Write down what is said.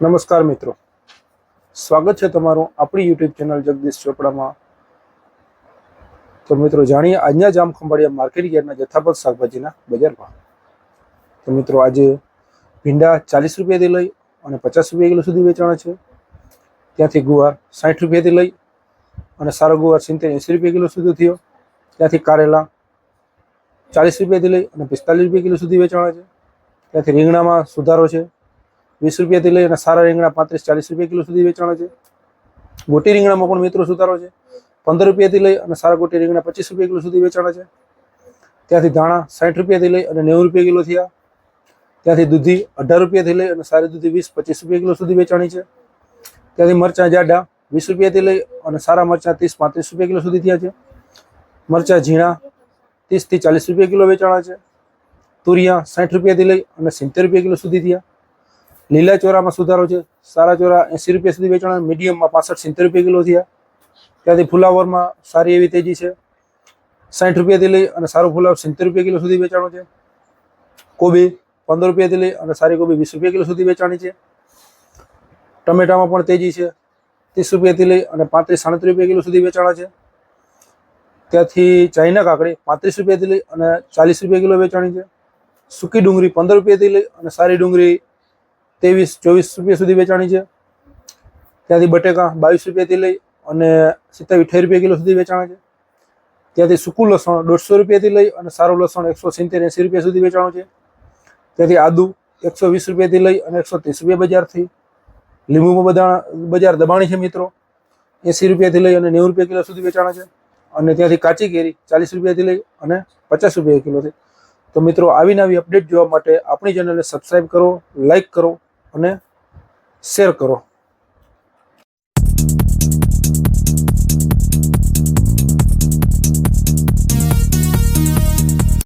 નમસ્કાર મિત્રો. સ્વાગત છે તમારું આપણી યુટ્યુબ ચેનલ જગદીશ ચોપડામાં. તો મિત્રો જાણીએ આજના જામ ખંભાળિયા માર્કેટ યાર્ડના જથ્થાબંધ શાકભાજીના બજારમાં. તો મિત્રો આજે ભીંડા ચાલીસ રૂપિયાથી લઈ અને પચાસ રૂપિયા કિલો સુધી વેચાણ છે. ત્યાંથી ગુવાર સાઠ રૂપિયાથી લઈ અને સારો ગુવાર સિત્તેર એંસી રૂપિયા કિલો સુધી થયો. ત્યાંથી કારેલા ચાલીસ રૂપિયાથી લઈ અને પિસ્તાલીસ રૂપિયા કિલો સુધી વેચાણ છે. ત્યાંથી રીંગણામાં સુધારો છે. વીસ રૂપિયાથી લઈ અને સારા રીંગણા પાંત્રીસ, ચાલીસ રૂપિયા કિલો સુધી વેચાણ છે. ગોટી રીંગણામાં પણ મિત્રો સુધારો છે. પંદર રૂપિયાથી લઈ અને સારા ગોટી રીંગણા પચીસ રૂપિયા કિલો સુધી વેચાણ છે. ત્યાંથી ધાણા સાઠ રૂપિયાથી લઈ અને નેવું રૂપિયા કિલો થયા. ત્યાંથી દૂધી અઢાર રૂપિયાથી લઈ અને સારી દૂધી વીસ, પચીસ રૂપિયા કિલો સુધી વેચાણી છે. ત્યાંથી મરચાં જાડા વીસ રૂપિયાથી લઈ અને સારા મરચાં ત્રીસ, પાંત્રીસ રૂપિયા કિલો સુધી થયા છે. મરચાં ઝીણા ત્રીસથી ચાલીસ રૂપિયા કિલો વેચાણા છે. તુરિયા સાઠ રૂપિયાથી લઈ અને સિત્તેર રૂપિયા કિલો સુધી થયા. લીલા ચોરામાં સુધારો છે. સારા ચોરા એંસી રૂપિયા સુધી વેચાણ, મીડિયમમાં પાસઠ, સિત્તેર રૂપિયા કિલો થયા. ત્યાંથી ફુલાવરમાં સારી એવી તેજી છે. સાઠ રૂપિયાથી લઈ અને સારું ફુલાવર સિત્તેર રૂપિયા કિલો સુધી વેચાણો છે. કોબી પંદર રૂપિયાથી લઈ અને સારી કોબી વીસ રૂપિયા કિલો સુધી વેચાણી છે. ટમેટામાં પણ તેજી છે. ત્રીસ રૂપિયાથી લઈ અને પાંત્રીસ, સાડત્રીસ રૂપિયા કિલો સુધી વેચાણા છે. ત્યાંથી ચાઇના કાકડી પાંત્રીસ રૂપિયાથી લઈ અને ચાલીસ રૂપિયા કિલો વેચાણી છે. સૂકી ડુંગળી પંદર રૂપિયાથી લઈ અને સારી ડુંગળી ત્રેવીસ, ચોવીસ રૂપિયા સુધી વેચાણી છે. ત્યાંથી બટેકા બાવીસ રૂપિયાથી લઈ અને સિત્તાવીસ, અઠાવીસ રૂપિયા કિલો સુધી વેચાણા છે. ત્યાંથી સૂકું લસણ દોઢસો રૂપિયાથી લઈ અને સારું લસણ એકસો સિત્તેર, એંસી રૂપિયા સુધી વેચાણું છે. ત્યાંથી આદુ એકસો વીસ રૂપિયાથી લઈ અને એકસો ત્રીસ રૂપિયા બજારથી. લીંબુમાં બધા બજાર દબાણી છે મિત્રો. એંસી રૂપિયાથી લઈ અને નેવું રૂપિયા કિલો સુધી વેચાણા છે. અને ત્યાંથી કાચી કેરી ચાલીસ રૂપિયાથી લઈ અને પચાસ રૂપિયા કિલોથી. તો મિત્રો, આવી અપડેટ જોવા માટે આપણી ચેનલને સબસ્ક્રાઈબ કરો લાઈક કરો અને શેર કરો.